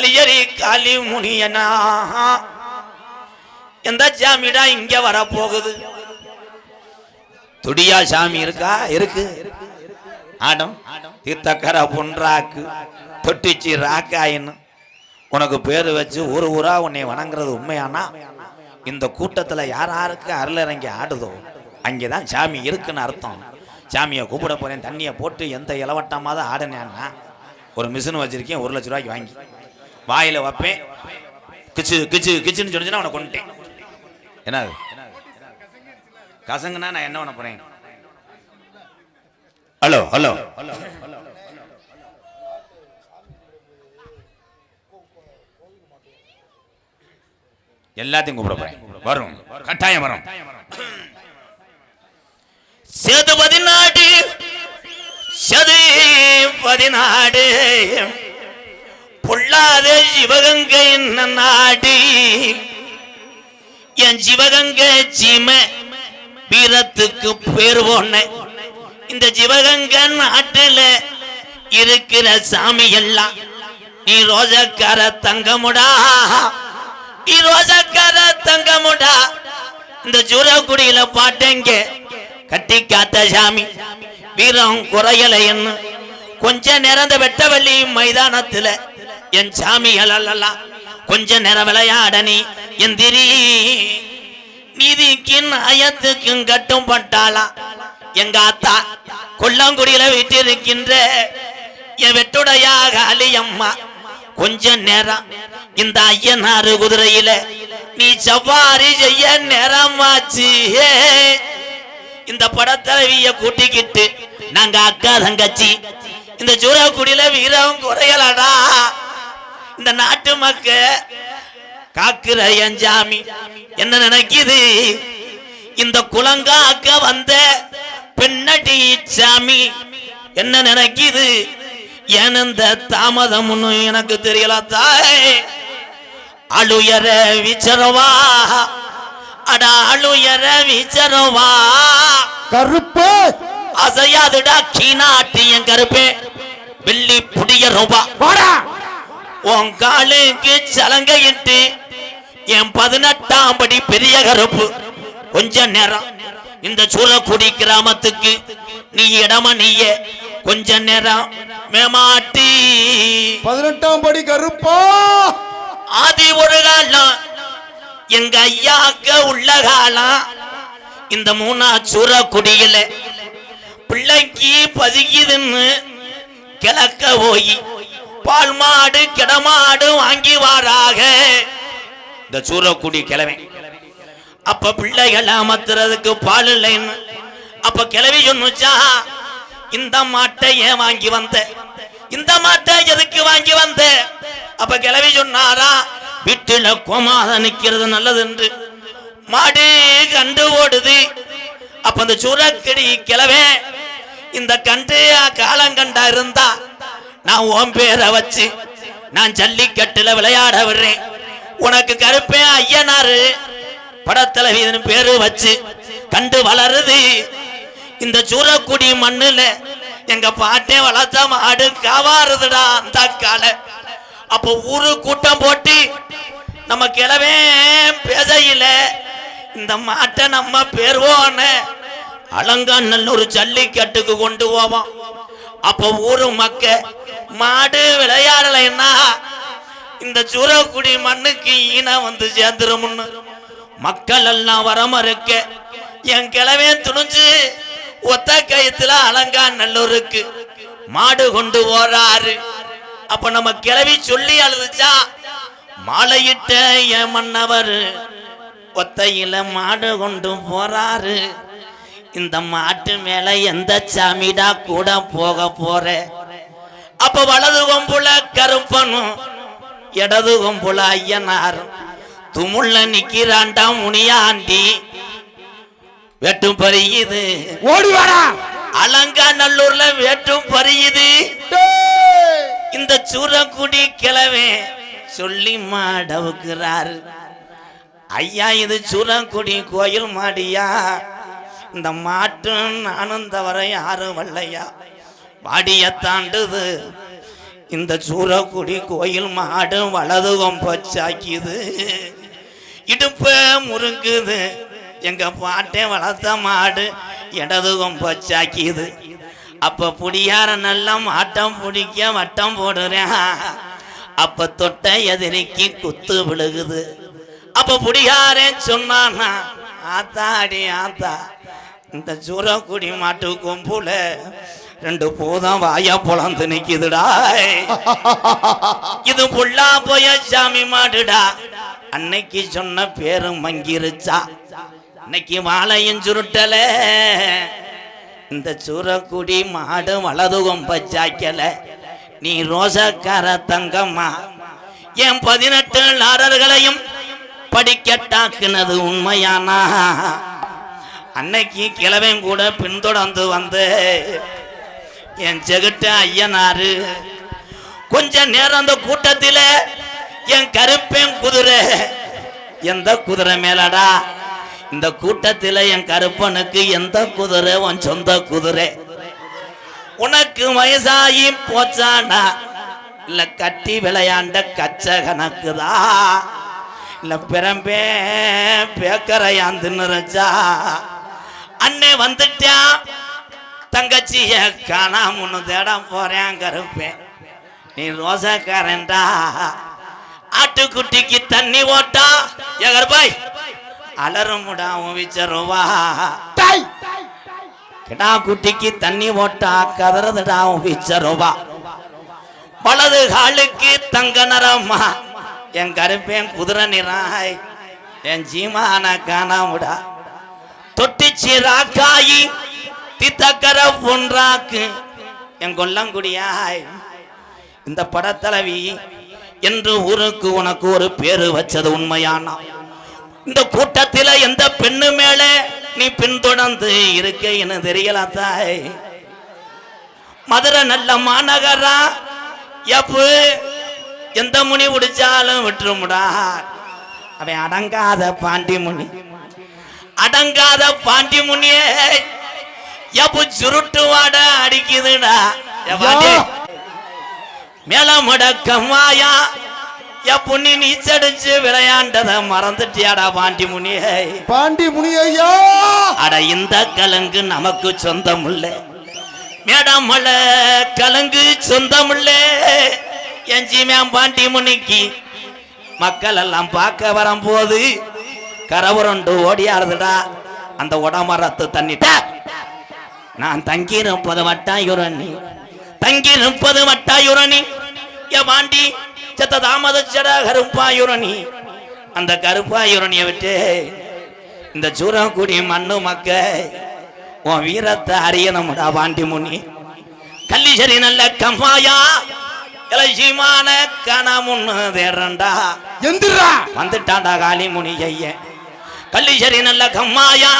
கலியரி காலி முனியனா. எந்த சாமிடா இங்க வரப்போகுது? துடியா சாமி இருக்கா? இருக்கு. ஆடம் தீர்த்தக்கரை பொன்றாக்கு தொட்டிச்சி ராக்காயின்னு. உனக்கு பேர் வச்சு ஒரு ஊரா உன்னை வணங்குறது உண்மையானா? இந்த கூட்டத்தில் யார் யாருக்கு அருள் இறங்கி ஆடுதோ? அங்கேதான் சாமி இருக்குன்னு அர்த்தம். சாமியை கூப்பிட போறேன் தண்ணியை போட்டு எந்த இளவட்டமாவது ஆடினேன்னா ஒரு மிஷின் வச்சிருக்கேன் ஒரு லட்ச ரூபாய்க்கு வாங்கி. வாயில வைப்பேன். கிச்சு கிச்சு கிச்சுன்னு சொன்னா அவனை கொண்டுட்டேன் என்னது? கசங்குனா நான் என்ன பண்ண போறேன்? Hello hello. எல்லாத்தையும் கூப்பிட போறேன். வரும். கட்டாயம் வரும். சேது பதினாடு சதுபதி பதினாடு. பொல்லாதே சிவகங்கை நாடி. என் சிவகங்கை சீம வீரத்துக்கு பேர் போன இந்த சிவகங்கை நாட்டில் இருக்கிற சாமி எல்லாம் நீ ரோஜக்கார தங்கமுடா. நீ ரோஜக்கார தங்கமுடா. இந்த ஜூரக்குடியில பாட்டேங்க கட்டி காத்த சாமி. வீரம் குறையலைன்னு கொஞ்ச நேரம் இந்த வெட்டவள்ளி மைதானத்துல என் சாமி அலல்லா கொஞ்ச நேரம் விளையாட நீ எந்திரி நீதிக்கு நியாயத்துக்கும் கட்டும் பட்டாளா எங்க அத்தா கொல்லாங்குடியில விட்டிருக்கின்ற என் வெட்டுடையா அம்மா கொஞ்ச நேரம் இந்த ஐயனாறு குதிரையில நீ சவாரி செய்ய நேரமாச்சு. இந்த படத்தலைவிய கூட்டிக்கிட்டு நாங்க அக்கா தங்கச்சி இந்த ஜூரக்குடியில வீரம் குறையலடா. இந்த நாட்டு மக்க காக்குற என் என்ன நினைக்குது? இந்த குலங்காக்க வந்த பெண்ணடி சாமி. என்ன நினைக்குது? ஏன் இந்த தாமதம்னு எனக்கு தெரியல தாய். அழுயர விச்சரவா. அட அழுயர விச்சரவா. கருப்பு. அசையாதுடா கீனாட்டி என் கருப்பே. வெள்ளி புடிய ரூபா. போடா உன் காலுக்கு சலங்கையிட்டு என் பதினெட்டாம் படி பெரிய கருப்பு. கொஞ்ச நேரம். இந்த சூரக்குடி கிராமத்துக்கு நீ இடமா நீய. கொஞ்ச நேரம். மேமாட்டி. பதினெட்டாம் படி கருப்பா? ஆதி ஒரு காலம். எங்க ஐயாக்க உள்ள காலம். இந்த மூணா சூரக்குடியில பிள்ளைக்கு பதுகிதுன்னு கிழக்க போய். பால் மாடு கிடமாடு வாங்கி வாராக. இந்த சூரக்குடி கிழமை. அப்ப பிள்ளைகள் அமர்த்துறதுக்கு பால் இல்லைன்னு. அப்ப கிளவி சொன்னுச்சா இந்த மாட்டை ஏன் வாங்கி வந்த? இந்த மாட்டை எதுக்கு வாங்கி வந்த? அப்ப கிளவி சொன்னாரா வீட்டுல கோமாத நிக்கிறது நல்லது என்று மாடு கண்டு ஓடுது. அப்ப இந்த சூறக்கடி கிளவே இந்த கண்டு காலங்கண்டா இருந்தா நான் உன் பேரை வச்சு நான் ஜல்லிக்கட்டுல விளையாட விடுறேன். உனக்கு கருப்பே ஐயனாரு. படத்தலைவிதன் பேரு வச்சு கண்டு வளருது. இந்த சூரக்குடி மண்ணுல எங்க பாட்டே வளர்த்த மாடு காவாருதுடா அந்த கால. அப்போ ஊரு கூட்டம் போட்டு நம்ம கிளவே பேசையில இந்த மாட்டை நம்ம பேர்வோன அலங்காநல்லூர் ஜல்லிக்கட்டுக்கு கொண்டு போவோம். அப்போ ஊரு மக்க மாடு விளையாடலைன்னா இந்த சூரக்குடி மண்ணுக்கு ஈன வந்து சேர்ந்துரும்னு. மக்கள் எல்லாம் வரமறுக்க என் கிழவே துணிஞ்சு ஒத்த கயத்துல அலங்கா நல்லூருக்கு மாடு கொண்டு போறாரு அப்ப நம்ம கிளவி சொல்லி அழுதுச்சா மாலையிட்ட என் மன்னவர் ஒத்தையில மாடு கொண்டு போறாரு. இந்த மாட்டு மேல எந்த சாமிடா கூட போக போற? அப்ப வலது கொம்புல கருப்பனும் இடது கொம்புல ஐயனாரும். துமுள்ள நிக்கிறாண்டா முனியாண்டி. வெட்டும் பறியுது. ஓடி வாடா அலங்கா நல்லூர்ல வெட்டும் பறியுது. இந்த சூரக்குடி கிழவே சொல்லி மாடவுக்கிறாரு. ஐயா இது சூரக்குடி கோயில் மாடியா? இந்த மாட்டும் நானும் தவிர யாரும் வல்லையா வாடிய தாண்டுது. இந்த சூரக்குடி கோயில் மாடு வலது கொம்பச்சாக்கிது இடுப்ப முறுக்குது எங்க பாட்டே வளர்த்த மாடு இடது கொம்பச்சாக்கிது அப்ப புடியார நல்லா மாட்டம் பிடிக்க வட்டம் போடுறேன் அப்ப தொட்ட எதிரிக்கு குத்து விழுகுது. அப்ப புடியாரே சொன்னானா ஆத்தாடி ஆத்தா. இந்த சூரக்குடி மாட்டு கொம்புல ரெண்டு பூதம் வாயா பொழந்து நிக்குதுடா. இது புள்ளா போய சாமி மாடுடா. அன்னைக்கு சொன்ன பேரும் மங்கிருச்சா. இன்னைக்கு வாழையும் சுருட்டல. இந்த சூரக்குடி மாடு வலது கொம்பச்சாக்கல நீ ரோசக்கார தங்கம்மா. என் பதினெட்டு லாரர்களையும் படிக்கட்டாக்குனது உண்மையானா? அன்னைக்கு கிழவன் கூட பின்தொடர்ந்து வந்து என் செகுட்ட ஐயனாரு கொஞ்ச நேரம் அந்த கூட்டத்தில் என் கருப்பேன் குதிரை. எந்த குதிரை மேலடா? இந்த கூட்டத்தில் என் கருப்பனுக்கு எந்த குதிரை? உன் சொந்த குதிரை. உனக்கு வயசாகி போச்சானா? இல்ல கட்டி விளையாண்ட கச்ச கணக்குதான் இல்ல பிறம்பே பேக்கரையாந்து நிறச்சா அண்ணே வந்துட்டான் தங்கச்சிய காணாம தேட போறேன் கருப்பேன் நீ ரோசக்காரன்டா. ஆட்டுக்குட்டிக்கு தண்ணி ஓட்டா. எகர்பாய் அலறுமுடா விச்சருவா டாய்! கிடா குட்டிக்கு தண்ணி ஓட்டா கதறதுடா விச்சருவா வலது காலுக்கு தங்க நிறமா. என் கருப்பேன் குதிரை நிறாய் என் ஜீமான காணாமுடா. தொட்டிச்சி ராக்காயி தித்தக்கர ஒன்றாக்கு என் கொல்லங்குடியாய். இந்த படத்தலைவி என்று ஊருக்கு உனக்கு ஒரு பேரு வச்சது உண்மையானா? இந்த கூட்டத்தில் எந்த பெண்ணு மேல நீ பின்தொடர்ந்து இருக்கேன்னு தெரியல தாய்? மதுரை நல்ல மாநகரா? எப்பு? எந்த முனி உடிச்சாலும் விட்டுருமுடா. அவன் அடங்காத பாண்டி முனி. அடங்காத பாண்டி முனியே எப்பு சுருட்டு வாட அடிக்குதுடா. மேல முடக்கமாயா எப்புண்ணி நீச்சடிச்சு விளையாண்டத மறந்துட்டியாடா பாண்டி முனியே. பாண்டி முனி ஐயா! அட இந்த கலங்கு நமக்கு சொந்தமுள்ள மேடமல கலங்கு சொந்தமுள்ள எஞ்சிமேம் பாண்டி முனிக்கு மக்கள் எல்லாம் பார்க்க வரும்போது கரவுரண்டு ஓடியாருதுடா அந்த உடமரத்து தண்ணிட்ட. நான் தங்கி இருப்பது வட்டாயுரணி தங்கி நிற்பது வட்டாயுரணி என் பாண்டி செத்த தாமதச்சடா செட கருப்பாயுரணி அந்த கருப்பாயுரணியை விட்டு இந்த சூரக்குடி மண்ணு மக்க உன் வீரத்தை அறியணும்டா பாண்டி முனி கல்லிசரி நல்ல கம்மாயா இலசிமான கணமுன்னு தேடுறண்டா எந்திரா. வந்துட்டான்டா காளிமுனி ஐயன் கல்லிசரி நல்ல கம்மாயா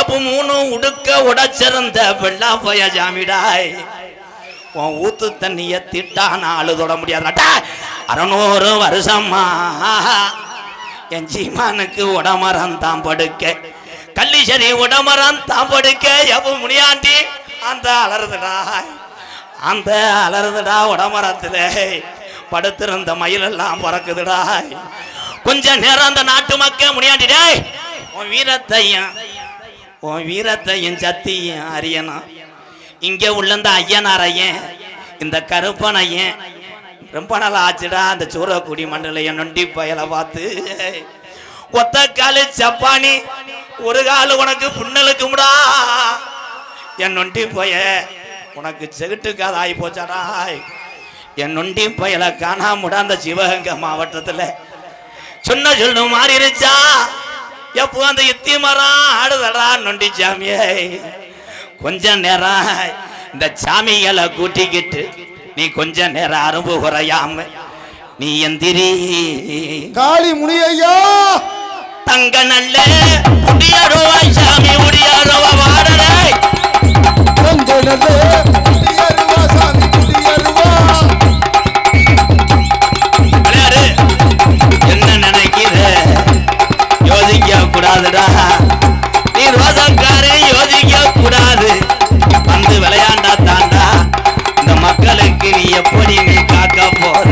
எப்ப மூணு உடுக்க உடச்சிருந்த வெள்ளா போய ஜாமிடாய். உன் ஊத்து தண்ணிய திட்டா நாலு தொட முடியாதுடா. அறநூறு வருஷமா என் ஜீமானுக்கு உடமரம் தான் படுக்க. கல்லிசரி உடமரம் தான் படுக்க. எப்ப முடியாண்டி அந்த அலறுதுடா. அந்த அலறுதுடா உடமரத்துல. படுத்திருந்த மயிலெல்லாம் பறக்குதுடா. கொஞ்ச நேரம் அந்த நாட்டு மக்க முடியாண்டிடே உன் வீரத்தையும் உன் வீரத்தையும் சத்தியும் அறியணும். இங்கே உள்ள இந்த ஐயனாரையன் இந்த கருப்பனையன் ரொம்ப நாள் ஆச்சுடா அந்த சூரக்குடி மண்டலைய நொண்டி பயலை பார்த்து. ஒத்த காலு சப்பானி ஒரு காலு உனக்கு புண்ணலுக்கும்டா. என் நொண்டி போய உனக்கு செகுட்டுக்காத ஆகி போச்சாடா என் நொண்டி பயலை காணாமுடா அந்த சிவகங்கை மாவட்டத்தில். சொன்ன சொல்லு மாறிடுச்சா எப்போ அந்த இத்தி மரம் ஆடுதடா நொண்டி சாமியே. கொஞ்ச நேரம் இந்த சாமிகளை கூட்டிக்கிட்டு நீ கொஞ்ச நேரம் அரும்பு குறையாம நீ எந்திரி காளி முனி ஐயா தங்க நல்ல முடியாருவா சாமி முடியாருவா வாடலை கொஞ்ச நல்ல எப்படி நீ காக்க போற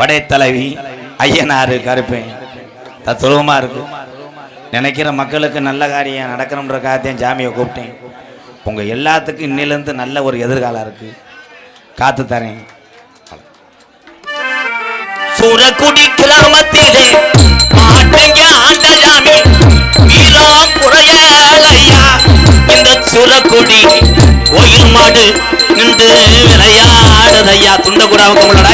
படைத்தலைவி ஐயனாரு கருப்பேன் தத்துருவமா இருக்கு. நினைக்கிற மக்களுக்கு நல்ல காரியம் நடக்கணுன்ற நடக்கணுன்றக்காகத்தையும் ஜாமியை கூப்பிட்டேன். உங்கள் எல்லாத்துக்கும் இன்னிலேருந்து நல்ல ஒரு எதிர்காலம் இருக்குது காத்து தரேன். சூரக்குடி கிராமத்திலே மாட்டங்க ஆண்டஜாமி வீரம் குறையலையா இந்த சூரக்குடி கோயில் மாடு நின்று விளையாடுதையா துண்டகுடாவுக்கு உங்களோட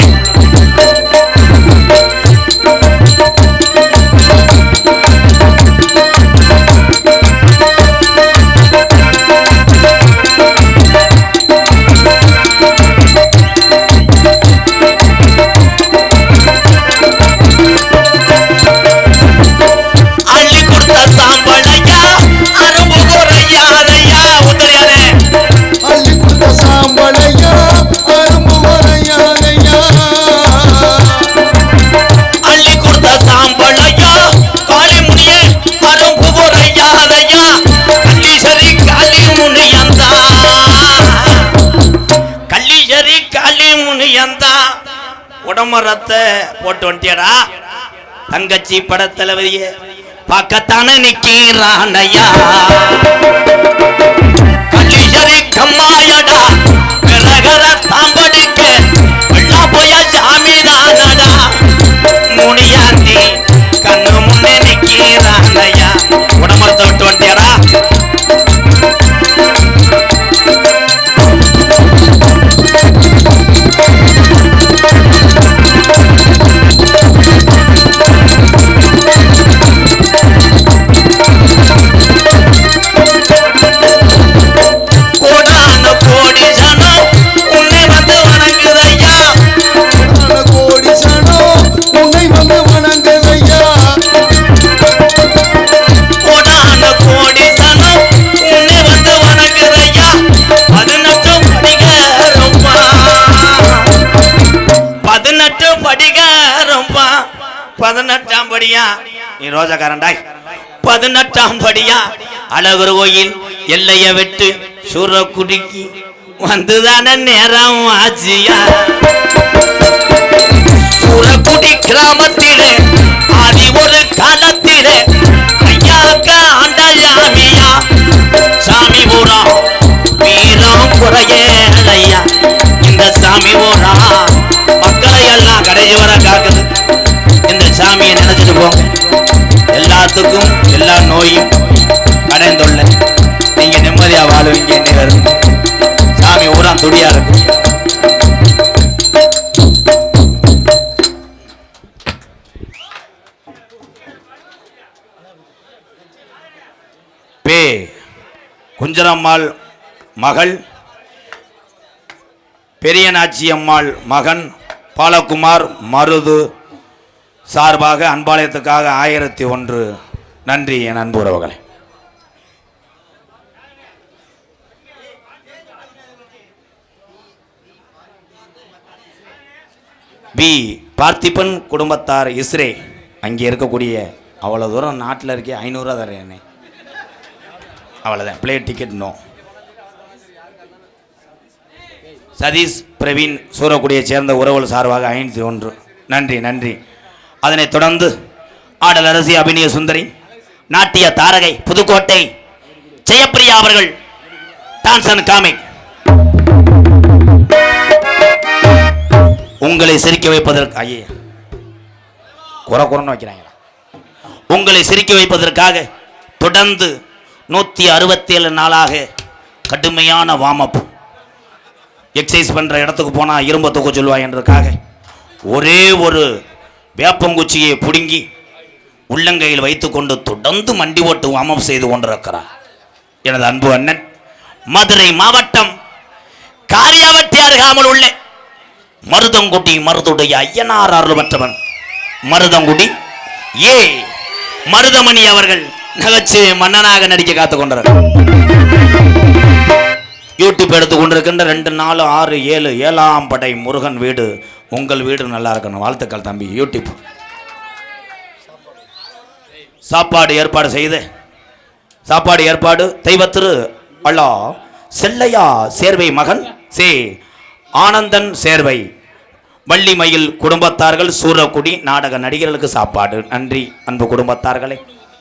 உடம்பரத்தை போட்டு வந்துட்டியடா தங்கச்சி படத்தளவதிய பார்க்கத்தானே நிக்கிறான் கம்மாயடா விறகர தாம்படிக்க வெள்ளா போய சாமி நீ ரோஜாக்காரன்டாய். பதினெட்டாம் படியா? அழகர் கோயில் எல்லைய விட்டு சூரக்குடிக்கு வந்துதான நேரம் ஆச்சியா? சூரக்குடி கிராமத்திலே ஆதி ஒரு காலத்திலே ஐயாக்கா ஆண்டலாமியா சாமி ஊரா வீரம் குறையலையா இந்த சாமி ஊரா மக்களை எல்லாம் கடைசி வர காக்குது எல்லாத்துக்கும் எல்லா நோயும் அடைந்துள்ள நீங்க நிம்மதியா வாழுவீங்க இன்னைக்கு சாமி ஊரா துடியா இருக்கும். பே குஞ்சரம்மாள் மகள் பெரியநாச்சி அம்மாள் மகன் பாலகுமார் மருது சார்பாக அன்பாலயத்துக்காக ஆயிரத்தி ஒன்று நன்றி என் அன்பு உறவுகளை. பி பார்த்திபன் குடும்பத்தார் இஸ்ரே அங்கே இருக்கக்கூடிய அவ்வளோ தூரம் நாட்டில் இருக்கே ஐநூறுரூவா தரேன் அவ்வளோதான் plate ticket no Satish Praveen சூரக்குடியை சேர்ந்த உறவுகள் சார்பாக ஐநூற்றி ஒன்று. நன்றி நன்றி. அதனைத் தொடர்ந்து ஆடல் அரசி அபிநய சுந்தரி நாட்டிய தாரகை புதுக்கோட்டை ஜெயப்பிரியா அவர்கள் டான்சன் காமிங் உங்களை சிரிக்க வைப்பதற்கு ஐயே குறை குறைன்னு வைக்கிறாங்களா? உங்களை சிரிக்க வைப்பதற்காக தொடர்ந்து நூற்றி அறுபத்தேழு நாளாக கடுமையான வார்மப் எக்ஸசைஸ் பண்ணுற இடத்துக்கு போனால் இரும்ப தூக்க சொல்லுவாங்கன்றதுக்காக ஒரே ஒரு வேப்பங்குச்சியை பிடுங்கி உள்ளங்கையில் வைத்துக்கொண்டு தொடர்ந்து மண்டி ஓட்டு வாமப் செய்து கொண்டிருக்கிறார். எனது அன்பு அண்ணன் மதுரை மாவட்டம் காரியாவட்டி அருகாமல் உள்ள மருதங்குடி மருதுடைய ஐயனார் அருள்மற்றவன். மருதங்குடி? ஏ மருதமணி அவர்கள் நகைச்சு மன்னனாக நடிக்க காத்துக் கொண்டார் யூடியூப் எடுத்து கொண்டிருக்கின்ற ரெண்டு நாலு ஆறு ஏழு ஏழாம் படை முருகன் வீடு உங்கள் வீடு நல்லா இருக்கணும். வாழ்த்துக்கள் தம்பி யூடியூப். சாப்பாடு ஏற்பாடு செய்து சாப்பாடு ஏற்பாடு தெய்வத்திரு அல்லா செல்லையா சேர்வை மகன் சே ஆனந்தன் சேர்வை. வள்ளிமயில் குடும்பத்தார்கள் சூரக்குடி நாடக நடிகர்களுக்கு சாப்பாடு. நன்றி அன்பு குடும்பத்தார்களே.